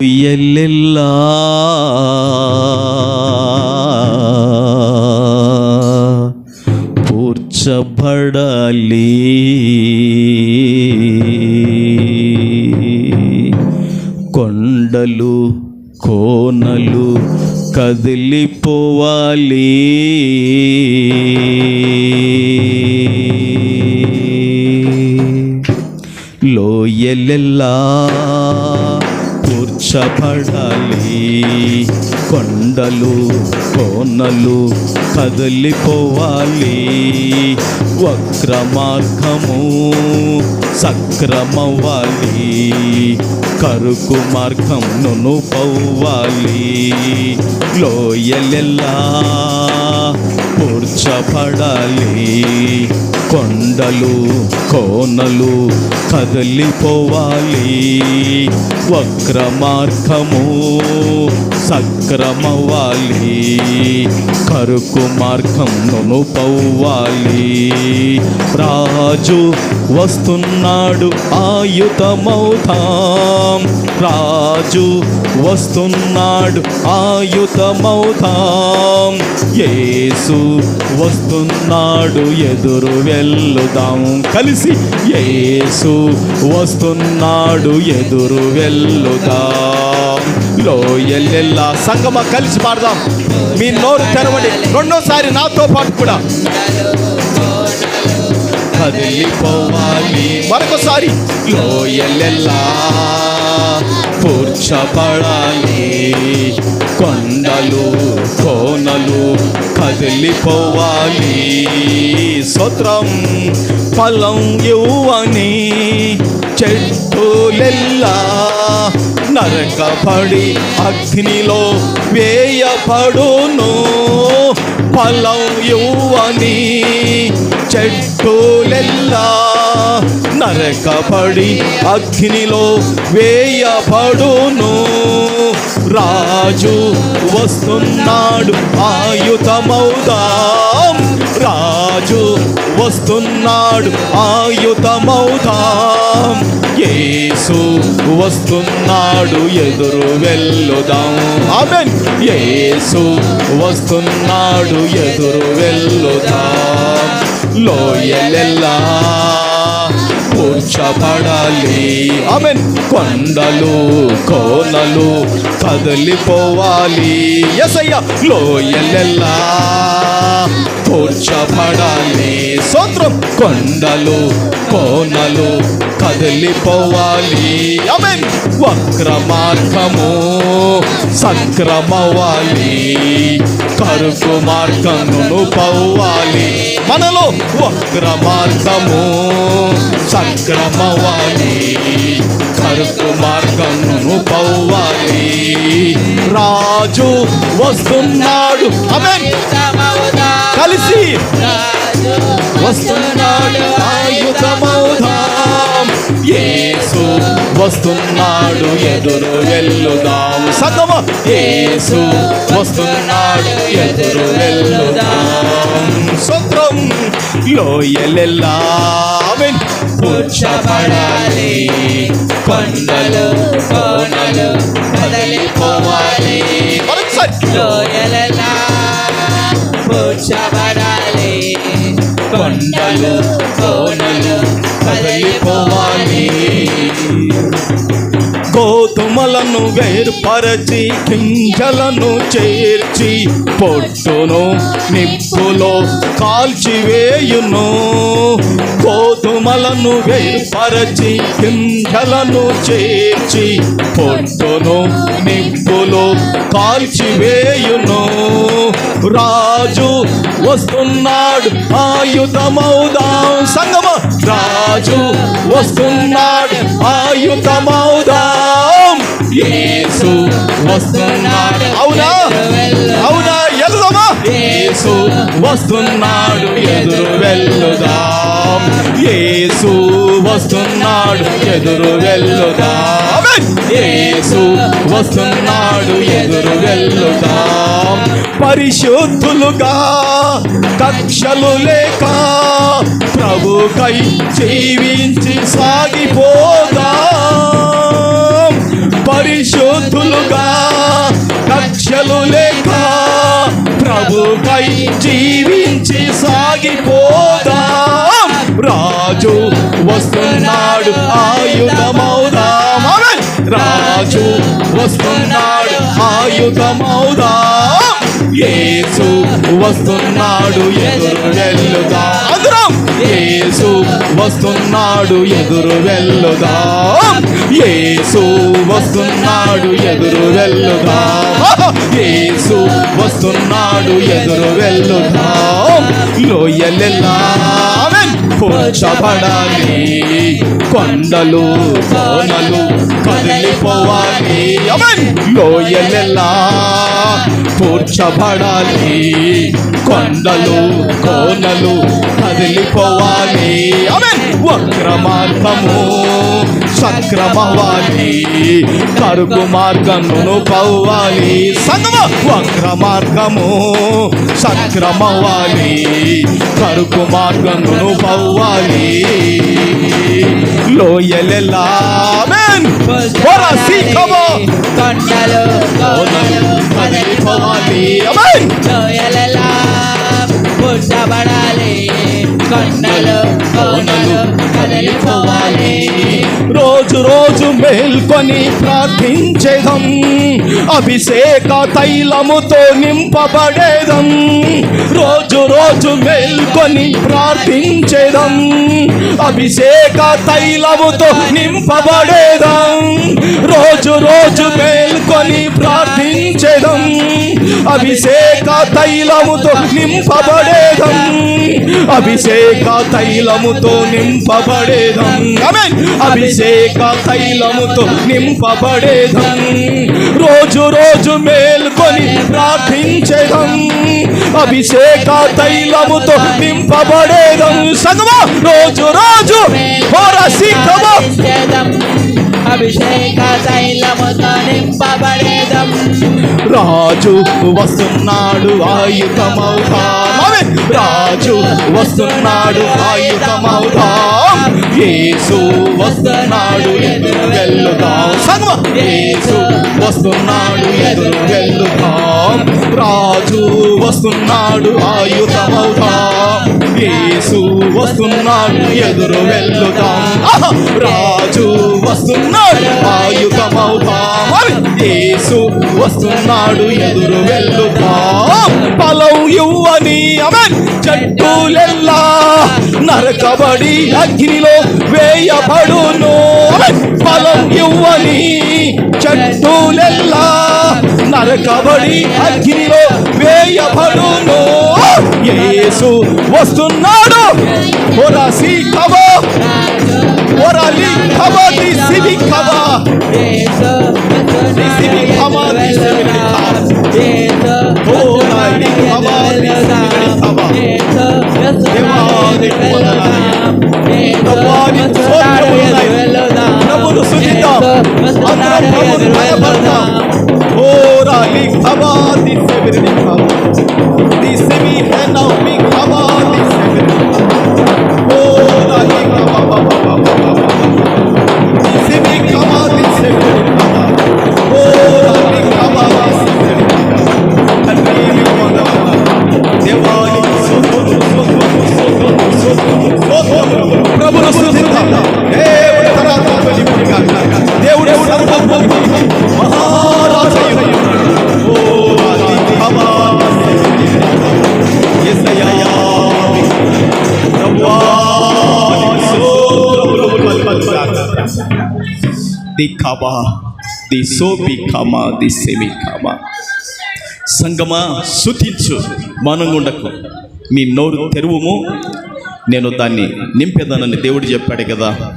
ఎల్లెల్లా పూర్చబడాలి కొండలు కోనలు కదిలిపోవాలి కూర్చబడాలి కొండలు కోనలు కదిలిపోవాలి. వక్ర మార్గము సక్రమవ్వాలి. కరుకు మార్గం నును పవ్వాలి లోయలెల్లా కూర్చబడాలి కొండలు కోనలు కదిలిపోవాలి. వక్ర మార్గము సక్రమవ్వాలి. కరుకు మార్గం నును రాజు వస్తున్నాడు ఆయుధమౌతాం. రాజు వస్తున్నాడు ఆయుధమౌతాం. యేసు వస్తున్నాడు ఎదురు వెళ్ళుదాం. కలిసి యేసు వస్తున్నాడు ఎదురు వెళ్ళుదాం. లోయల్లెల్లా సంగమ కలిసి పాడదాం. మీ నోరు తెరవండి. రెండోసారి నాతో పాటు కూడా. కదిలిపోవాలి. మరొకసారి. లోయల్లెల్లా పూడ్చబడాలి. కొండలు కోనలు కదిలిపోవాలి. సూత్రం ఫలం ఇవ్వని చెట్టులెల్లా నరకపడి అగ్నిలో వేయపడును ఫలం ఇవ్వని చెట్టులెల్లా నరకపడి అగ్నిలో వేయపడును రాజు వస్తున్నాడు ఆయుధమౌదాం. రాజు వస్తున్నాడు ఆయుధమౌదాం. యేసు వస్తున్నాడు ఎదురు వెళ్ళుదాం. ఆమెన్. యేసు వస్తున్నాడు ఎదురు వెళ్ళుదాం. లోయలెల్లా చపడాలి ఆమె కొండలు కోనలు కదిలిపోవాలి. ఎసయ్య లోయలెల్లా. కూర్చబడాలి సూత్రం. కొండలు కోనలు కదిలిపోవాలి. ఆమెన్. వక్ర మార్గము సక్రమవాలి కరుకు మార్గమును పవ్వాలి మనలో వక్ర మార్గము సక్రమవాలి కరుకు మార్గమును పవ్వాలి రాజు వస్తున్నాడు. ఆమెన్. కలిసి వస్తున్నాడు ఆయుధమౌధాం యేసు వస్తున్నాడు ఎదురు వెళ్ళుదాం. సగమ యేసు వస్తున్నాడు ఎదురు వెళ్ళుదాం. సొంతం లోయలెల్లా. కూర్చబడాలి. కొండలు కోనలు కదలిపోవాలి. మరొకసారి. లోయలలా కొండలు కోనలు కదలిపోవాలి. గోధుమలను వేర్పరచి గింజలను చేర్చి పొట్టును నిప్పులో కాల్చివేయును. గోధుమలను వేర్పరచి గింజలను చేర్చి పొట్టును నిప్పులో కాల్చివేయును. రాజు వస్తున్నాడు ఆయుధమౌదాం. సంగమ రాజు వస్తున్నాడు ఆయుధమౌదాం. వస్తున్నాడు. అవునా? అవునా? యేసు వస్తున్నాడు. ఎదురు వెళ్ళుదాం యేసు వస్తున్నాడు. ఎదురు వెళ్ళుదాం యేసు వస్తున్నాడు. ఎదురు వెళ్ళుదాం పరిశుద్ధులుగా కక్షలు లేక ప్రభుకై జీవించి సాగిపోదాం. పరిశుద్ధులుగా కక్షలు లేక ప్రభుపై జీవించి సాగిపోదా. రాజు వస్తున్నాడు ఆయుధమౌదాం రాజు వస్తున్నాడు ఆయుధమౌదాం ఏసు వస్తున్నాడు ఎదురు వెళ్ళుదాం యేసు వస్తున్నాడు ఎదురు వెళ్ళుదాం యేసు వస్తున్నాడు ఎదురు వెళ్ళుదాం యేసు వస్తున్నాడు ఎదురు వెళ్ళుదాం లోయలెల్లా ఆమేన్. కొండలు కోనలు కదిలిపోవాలి. లోయలెల్లా కూర్చబడాలి. కొండలు కోనలు కదిలిపోవాలి. వక్రమార్గము సక్రమవాలి కరుగు మార్గమును పవ్వాలి సంగమ? వక్ర మార్గము సక్రమవాలి కరుగు మార్గమును పవ్వాలి లోయలెల్లా ఆమేన్. వరసీకము కొండలు మేల్కొని ప్రార్థించేదం. అభిషేక తైలముతో నింపబడేదం. రోజు రోజు మేల్కొని ప్రార్థించేదం. అభిషేక తైలముతో నింపబడేదం. రోజు రోజు మేల్కొని ప్రార్థించేదం. అభిషేక తైలముతో నింపబడేదం. అభిషేక తైలముతో నింపబడేదం. అభిషేక తైలముతో నింపబడేదం. రోజు రోజు మేల్కొని ప్రార్థించేదం. అభిషేక తైలముతో నింపబడేదం. సగమా? రోజు రోజు అభిషేక తైలముతో నింపబడేదం. రాజు వస్తున్నాడు ఆయుధమవుతాం రాజు వస్తున్నాడు ఆయుధమవుతాం. యేసు వస్తున్నాడు ఎదురు వెళ్ళుదాం యేసు వస్తున్నాడు ఎదురు వెళ్ళుదాం రాజు వస్తున్నాడు ఆయుధమవుతాం. యేసు వస్తున్నాడు ఎదురు వెళ్ళుదాం రాజు వస్తున్నాడు ఆయుధమవుతాం. యేసు వస్తున్నాడు ఎదురు వెళ్ళు అమెన్ నరకబడి అగ్నిలో వేయబడును. ఫలం ఇవ్వని చెట్టులెల్లా నరకబడి అగ్నిలో వేయబడును. యేసు వస్తున్నాడు. ఒరసి కవో ఒరలి కవది సివి కవ యేసు రిసివి ఖమా, Allah'ın adı ది ఖమా, ది సోపి ఖమా, ది సెమి ఖమా. సంగమా శుతించు మనంగుండకు మీ నోరు తెరువుము. నేను దాన్ని నింపేదానని దేవుడు చెప్పాడు కదా.